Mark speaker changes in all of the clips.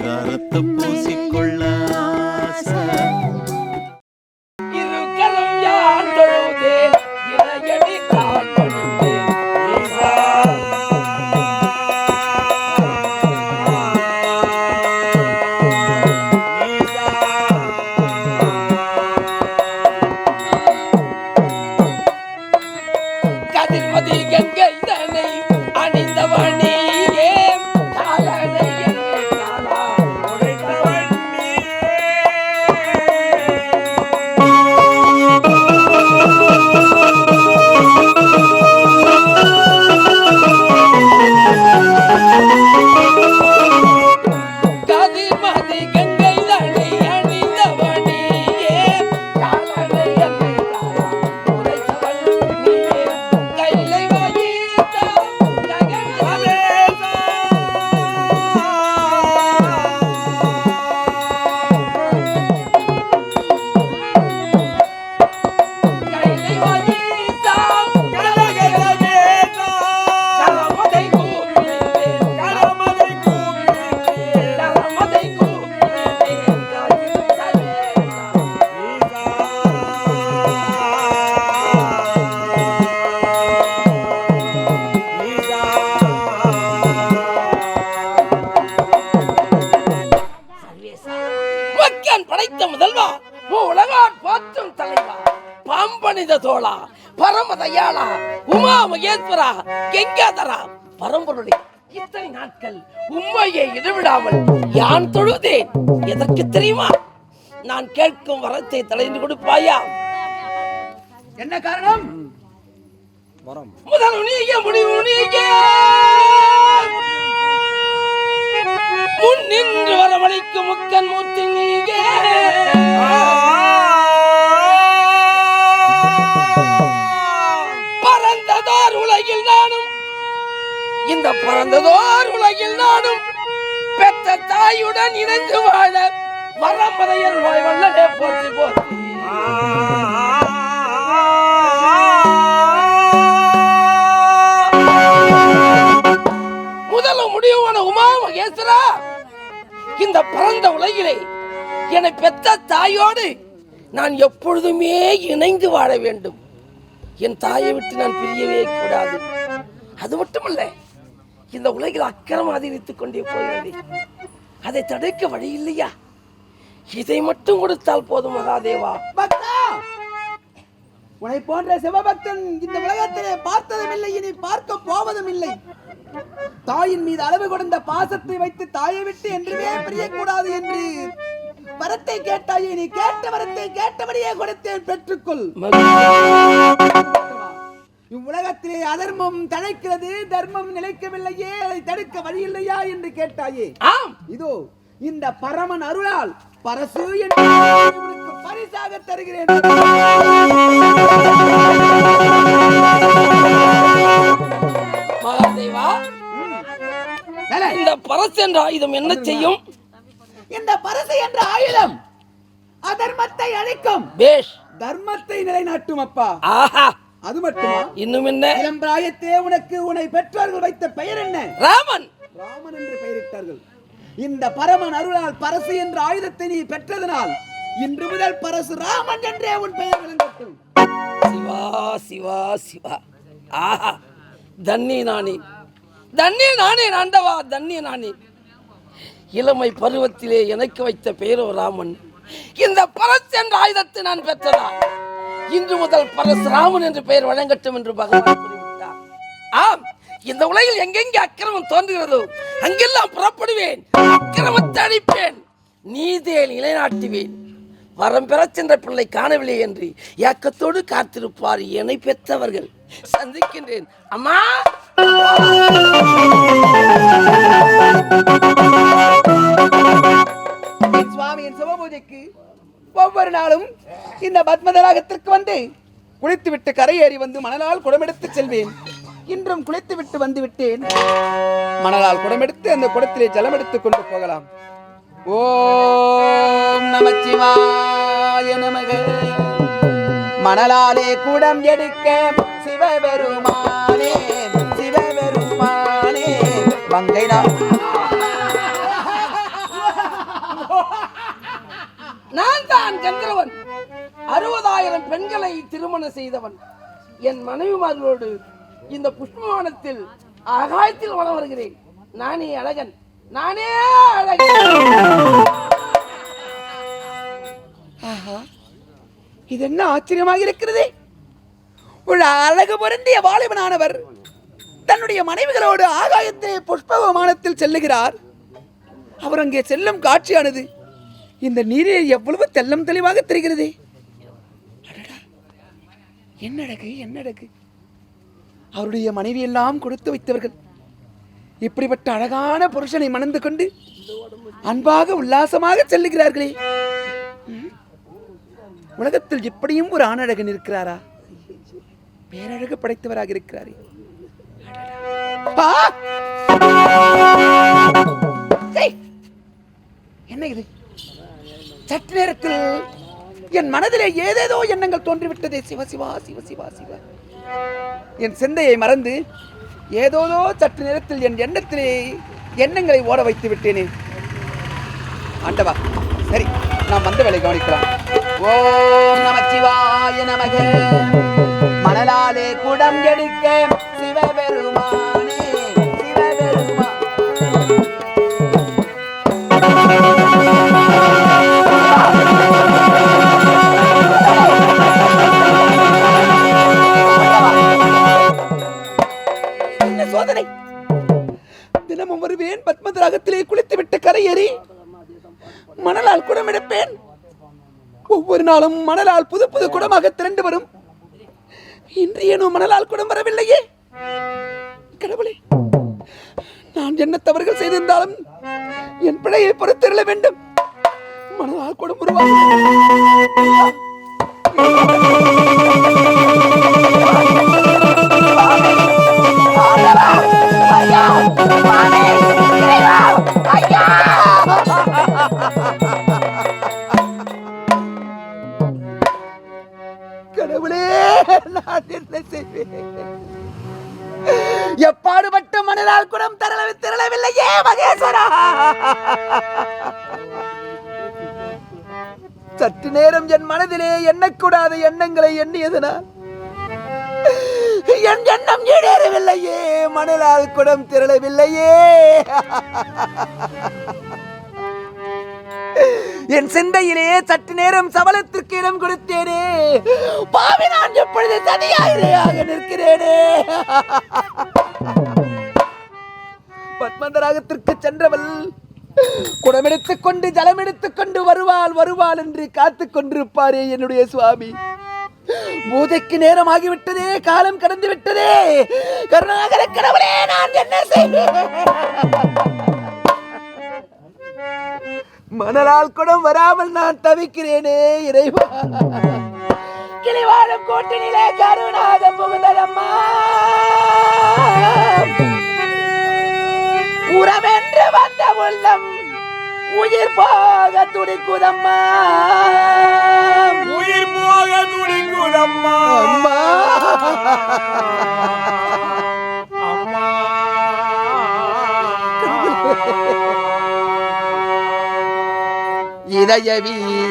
Speaker 1: பரிதாரத்தை பூசிக்கொள்ள ஆசை.
Speaker 2: இரு கரம் பாம்பனித தோளா பரமதயாளா உமா மகேஸ்வரா கெங்காதரா பரம்பொருளே இத்தனை நாட்கள் உண்மையை இடைவிடாமல் யான் தொழுதேன்? எதற்கு தெரியுமா? நான் கேட்கும் வரத்தை தலைந்து கொடுப்பாயா?
Speaker 3: என்ன காரணம்?
Speaker 2: முதல் உனிய முடிவு உனிய முன் நின்று வரவழைக்கும் முக்கன் மூர்த்தி இந்த பறந்ததோர் உலகில் நானும் பெற்ற தாயுடன் இணைந்து வாழ வரம்பதையர் வாய் வல்லனே போற்றி போற்றி. முதல முடிவான உமா மகேஸ்வரா இந்த பரந்த உலகிலே என்னை பெற்ற தாயோடு நான் எப்பொழுதுமே இணைந்து வாழ வேண்டும். என் தாயை விட்டு நான் பிரியவே கூடாது. அது மட்டுமல்ல இந்த உலகில் அக்கிரம் அதிகரித்துக் கொண்டே போகிறது. அதை தடுக்க வழி இல்லையா? இதை மட்டும் கொடுத்தால் போதும் மகாதேவா.
Speaker 3: பக்தா! உன்னை போன்ற சிவபக்தன் இந்த உலகத்திலே பார்த்ததும் இல்லை இனி பார்க்க போவதும் இல்லை. தாயின் மீது அளவு கொடுத்த பாசத்தை வைத்து தாயை விட்டு என்றுமே பிரியக்கூடாது என்று வரத்தை கேட்டாயே நீ கேட்ட வரத்தை கேட்டபடியே கொடுத்தேன் பெற்றுக்கொள். இவ்வுலகத்திலே அதர்மம் தழைக்கிறது தர்மம் நிலைக்கவில்லையே அதை தடுக்க வழி இல்லையா என்று கேட்டாயே.
Speaker 2: ஆம்.
Speaker 3: இதோ இந்த பரமன் அருளால் பரசு என்று பரிசாக தருகிறேன்.
Speaker 2: மகாதேவா இந்த பரசு என்ற ஆயுதம் என்ன செய்யும்?
Speaker 3: இந்த பரசு என்ற ஆயுதம் அதர்மத்தை அழிக்கும்.
Speaker 2: பேஷ்.
Speaker 3: தர்மத்தை நிலைநாட்டும் அப்பா.
Speaker 2: ஆஹா.
Speaker 3: அது மட்டுமா?
Speaker 2: இன்னும் என்ன?
Speaker 3: இளம் பிராயத்தே உனக்கு உன்னை பெற்றோர்கள் வைத்த பெயர் என்ன?
Speaker 2: ராமன்.
Speaker 3: ராமன் என்று பெயரிட்டார்கள். இந்த பரமன் அருளால் பரசு என்ற ஆயுதத்தை நீ பெற்றதனால் இன்று முதல் பரசு ராமன் என்றே உன் பெயர் விளங்கட்டும்.
Speaker 2: சிவா சிவா சிவா. ஆஹா. தண்ணி நானே. தண்ணி நானே ஆண்டவா தண்ணி நானே. இளமை பருவத்திலே எனக்கு வைத்த பெயரோ ராமன். இந்த பரஸ் என்ற ஆயுதத்தை நான் பெற்றதா? இன்று முதல் பரசுராமன் என்று பெயர் வழங்கட்டும் என்று பகவான் கூறிவிட்டார். ஆம் இந்த உலகில் எங்கெங்கே அக்கிரமம் தோன்றுகிறதோ அங்கெல்லாம் புறப்படுவேன் அக்கிரமத்தை அழிப்பேன். நீதியை நிலைநாட்டுவேன். வரம் பெற சென்ற பிள்ளை காணவில்லை என்று ஏக்கத்தோடு காத்திருப்பார் என்னை பெற்றவர்கள். சந்திக்கின்றேன். அம்மா!
Speaker 3: சுவாமியின் சிவபூஜைக்கு ஒவ்வொரு நாளும் இந்த பத்மதராகத்திற்கு வந்து குளித்துவிட்டு கரையேறி வந்து மணலால் குடமெடுத்து செல்வேன். இன்றும் குளித்துவிட்டு வந்துவிட்டேன். மணலால் குடமெடுத்து அந்த குடத்திலே ஜலம் எடுத்துக் கொண்டு போகலாம். ஓம் நமச்சிவாய நமக. மணலாலே குடம் எடுக்க சிவபெருமானே சிவபெருமானே வங்கை நான்
Speaker 2: நான் தான் சந்திரவன். அறுபதாயிரம் பெண்களை திருமணம் செய்தவன். என் மனைவிமார்களோடு இந்த புஷ்பவானத்தில் ஆகாயத்தில் வளம் வருகிறேன். நானே அழகன். நானே அழகன்.
Speaker 3: ஆஹா. இது என்ன ஆச்சரியமாக இருக்கிறது? ஒரு அழகு பொருந்திய வாலிபனானவர் தன்னுடைய மனைவிகளோடு ஆகாயத்திலே புஷ்ப விமானத்தில் செல்லுகிறார். அவர் அங்கே செல்லும் காட்சியானது இந்த நீரில் எவ்வளவு தெல்லம் தெளிவாக தெரிகிறது? என்ன அழகு என்ன அழகு அவருடைய மனைவி எல்லாம் கொடுத்து வைத்தவர்கள். இப்படிப்பட்ட அழகான புருஷனை மணந்து கொண்டு அன்பாக உல்லாசமாக செல்லுகிறார்களே. உலகத்தில் எப்படியும் ஒரு ஆணழகன் இருக்கிறாரா? பேரழகு படைத்தவராக இருக்கிறாரே. என்ன இது? சற்று நேரத்தில் என் மனதிலே ஏதேதோ எண்ணங்கள் தோன்றிவிட்டதே. சிவ சிவா சிவ சிவா சிவ. என் சிந்தையை மறந்து ஏதோதோ சற்று நேரத்தில் என் எண்ணத்திலே எண்ணங்களை ஓட வைத்து விட்டேனே. ஆண்டவா சரி நாம் வந்த வேலை கவனிக்கலாம். ஓம் நமச்சிவாய நமக. மணலாலே குடம் எடுக்க சிவபெருமா நாளும் மணலால் புது புது குடமாக திரண்டு வரும். இன்று ஏனோ மணலால் குடம் வரவில்லையே. கடவுளே நான் என்ன தவறுகள் செய்திருந்தாலும் என் பிழையை பொறுத்திருள வேண்டும். மணலால் குடம் உருவாகும். எண்ணக்கூடாத எண்ணங்களை எண்ணியதனால் என் எண்ணம் ஈடேறவில்லையே மணலால் குடம் திரளவில்லையே. என் சிந்தையிலே சற்று நேரம் சபலத்திற்கு இடம் கொடுத்தேனே. பாவி நான் எப்பொழுது தனியாக நிற்கிறேனே. பத்மந்தராகத்திற்கு சென்றவள் குடமெடுத்துக் கொண்டு ஜலம் எடுத்துக் கொண்டு வருவாள் வருவாள் என்று காத்துக் கொண்டிருப்பாரே என்னுடைய சுவாமி. பூஜைக்கு நேரம் ஆகிவிட்டதே காலம் கடந்து விட்டதே கருணாகர கடவுளே நான் என்ன செய்வேன்? மணலால் குடம் வராமல் நான் தவிக்கிறேனே இறைவா. கிளிவாழும் கூட்டணியிலே கருணாக புகுந்ததம்மா. உறவென்று வந்த உள்ளம் உயிர் போக துடிக்குதம்மா.
Speaker 1: உயிர் போக துடிக்குதம்மா.
Speaker 3: அம்மா.
Speaker 1: அம்மா.
Speaker 3: இதய வீணை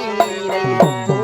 Speaker 3: இதய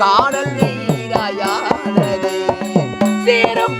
Speaker 3: காடல் காணல் நீராயானதே சேரும்